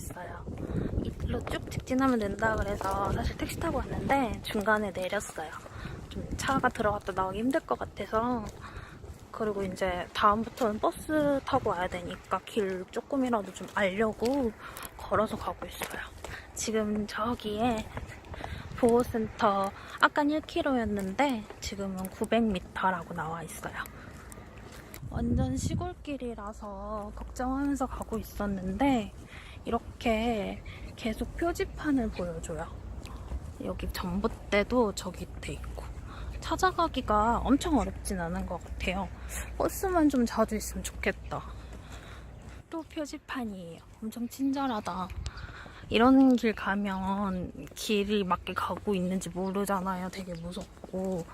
있어요. 이로 쭉 직진하면 된다 그래서 사실 택시 타고 왔는데 중간에 내렸어요. 좀 차가 들어갔다 나오기 힘들 것 같아서 그리고 이제 다음부터는 버스 타고 와야 되니까 길 조금이라도 좀 알려고 걸어서 가고 있어요. 지금 저기에 보호센터 아까 1km였는데 지금은 900m라고 나와 있어요. 완전 시골길이라서 걱정하면서 가고 있었는데 이렇게 계속 표지판을 보여줘요. 여기 전봇대도 저기 돼 있고 찾아가기가 엄청 어렵진 않은 것 같아요. 버스만 좀 자주 있으면 좋겠다. 또 표지판이에요. 엄청 친절하다. 이런 길 가면 길이 맞게 가고 있는지 모르잖아요. 되게 무섭고.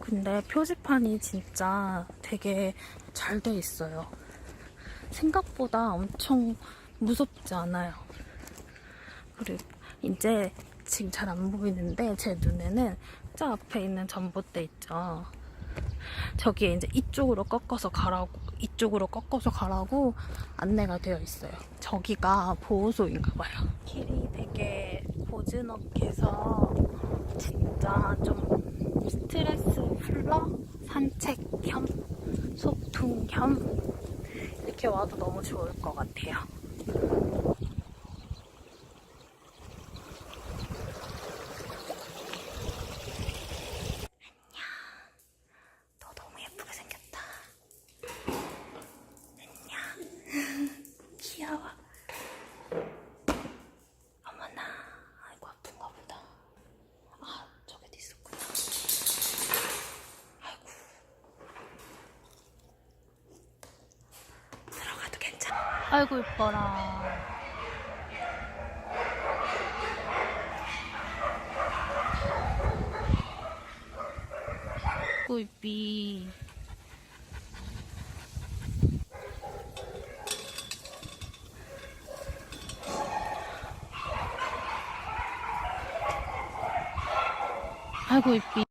근데 표지판이 진짜 되게 잘 돼 있어요. 생각보다 엄청 무섭지 않아요. 그리고 이제 지금 잘 안 보이는데 제 눈에는 저 앞에 있는 전봇대 있죠. 저기에 이제 이쪽으로 꺾어서 가라고 이쪽으로 꺾어서 가라고 안내가 되어 있어요. 저기가 보호소인가 봐요. 길이 되게 고즈넉해서 진짜 좀 스트레스 풀러 산책 겸 소풍 겸 이렇게 와도 너무 좋을 것 같아요. 너 너무 예쁘게 생겼다. 안녕. 귀여워. 어머나. 아이고, 아픈가 보다. 아, 저기도 있었구나. 아이고. 들어가도 괜찮 아. 아이고, 이뻐라. 꿀비. 아이고 이삐.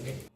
Okay